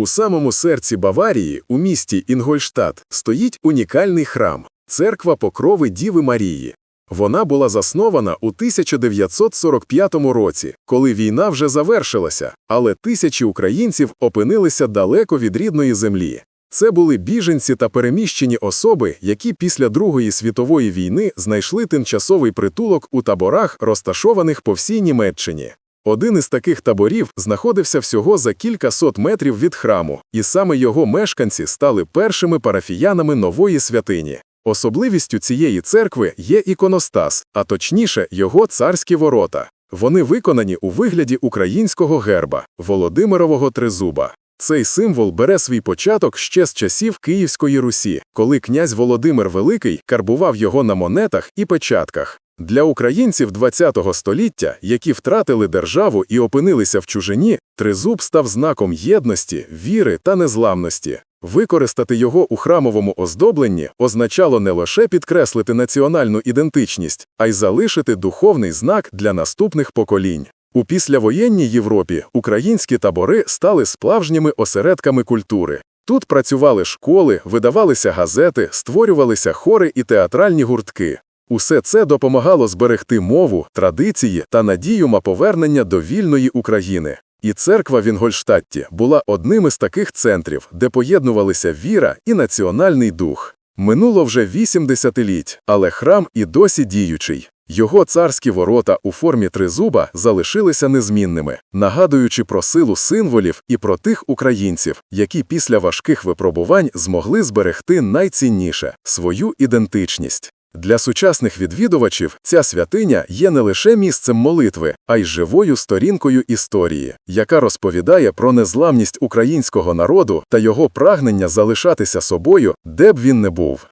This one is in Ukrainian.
У самому серці Баварії, у місті Інгольштадт, стоїть унікальний храм – церква Покрови Діви Марії. Вона була заснована у 1945 році, коли війна вже завершилася, але тисячі українців опинилися далеко від рідної землі. Це були біженці та переміщені особи, які після Другої світової війни знайшли тимчасовий притулок у таборах, розташованих по всій Німеччині. Один із таких таборів знаходився всього за кілька сот метрів від храму, і саме його мешканці стали першими парафіянами нової святині. Особливістю цієї церкви є іконостас, а точніше його царські ворота. Вони виконані у вигляді українського герба Володимирового тризуба. Цей символ бере свій початок ще з часів Київської Русі, коли князь Володимир Великий карбував його на монетах і печатках. Для українців ХХ століття, які втратили державу і опинилися в чужині, тризуб став знаком єдності, віри та незламності. Використати його у храмовому оздобленні означало не лише підкреслити національну ідентичність, а й залишити духовний знак для наступних поколінь. У післявоєнній Європі українські табори стали справжніми осередками культури. Тут працювали школи, видавалися газети, створювалися хори і театральні гуртки. Усе це допомагало зберегти мову, традиції та надію на повернення до вільної України. І церква в Інгольштадті була одним із таких центрів, де поєднувалися віра і національний дух. Минуло вже вісім десятиліть, але храм і досі діючий. Його царські ворота у формі тризуба залишилися незмінними, нагадуючи про силу символів і про тих українців, які після важких випробувань змогли зберегти найцінніше свою ідентичність. Для сучасних відвідувачів ця святиня є не лише місцем молитви, а й живою сторінкою історії, яка розповідає про незламність українського народу та його прагнення залишатися собою, де б він не був.